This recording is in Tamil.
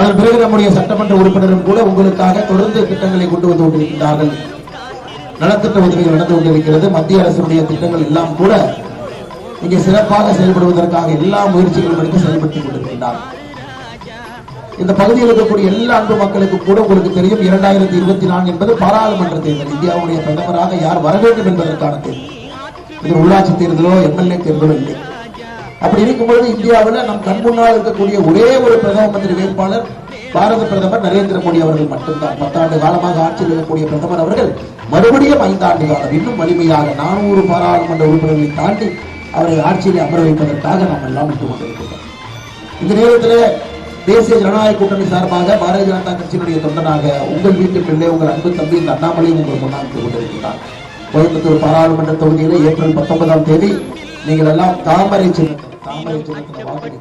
அதன் பிறகு நம்முடைய சட்டமன்ற உறுப்பினரும் கூட உங்களுக்காக தொடர்ந்து திட்டங்களை கொண்டு வந்து கொண்டிருக்கிறார்கள் நலத்திட்ட உதவிகள் நடந்து கொண்டிருக்கிறது. மத்திய அரசுடைய திட்டங்கள் எல்லாம் கூட இங்கே சிறப்பாக செயல்படுவதற்காக எல்லா முயற்சிகளும் எடுத்து செயல்படுத்திக் கொண்டிருக்கின்றார் இந்த பகுதியில் இருக்கக்கூடிய எல்லா அன்பு மக்களுக்கும் கூட உங்களுக்கு தெரியும் இரண்டாயிரத்தி இருபத்தி நான்கு என்பது பாராளுமன்ற தேர்தல். இந்தியாவுடைய பிரதமராக யார் வர வேண்டும் என்பதற்கான தேர்தல். இது உள்ளாட்சி தேர்தலோ எம்எல்ஏ தேர்தலோ இல்லை. அப்படி இருக்கும்பொழுது இந்தியாவில் நம் கண் முன்னால் இருக்கக்கூடிய ஒரே ஒரு பிரதம மந்திரி வேட்பாளர் பாரத பிரதமர் நரேந்திர மோடி அவர்கள் மட்டும்தான். பத்தாண்டு காலமாக ஆட்சியில் இருக்கக்கூடிய பிரதமர் அவர்கள் மறுபடியும் ஐந்தாண்டு காலம் இன்னும் வலிமையாக நானூறு பாராளுமன்ற உறுப்பினர்களை தாண்டி அவரை ஆட்சியில் அமர வைப்பதற்காக நாம் எல்லாம் விட்டுக் கொண்டிருக்கிறோம் இந்த நேரத்தில் தேசிய ஜனநாயக கூட்டணி சார்பாக பாரதிய ஜனதா கட்சியினுடைய தொண்டனாக உங்கள் வீட்டு பிள்ளை உங்கள் அன்பு தம்பி இந்த அண்ணாமலையும் உங்கள் முன்னால் நின்று கொண்டிருக்கிறார். கோயம்புத்தூர் பாராளுமன்ற தொகுதியில் ஏப்ரல் பத்தொன்பதாம் தேதி நீங்கள் எல்லாம் தாமரை சென்று தாமரை வாழ்க்கை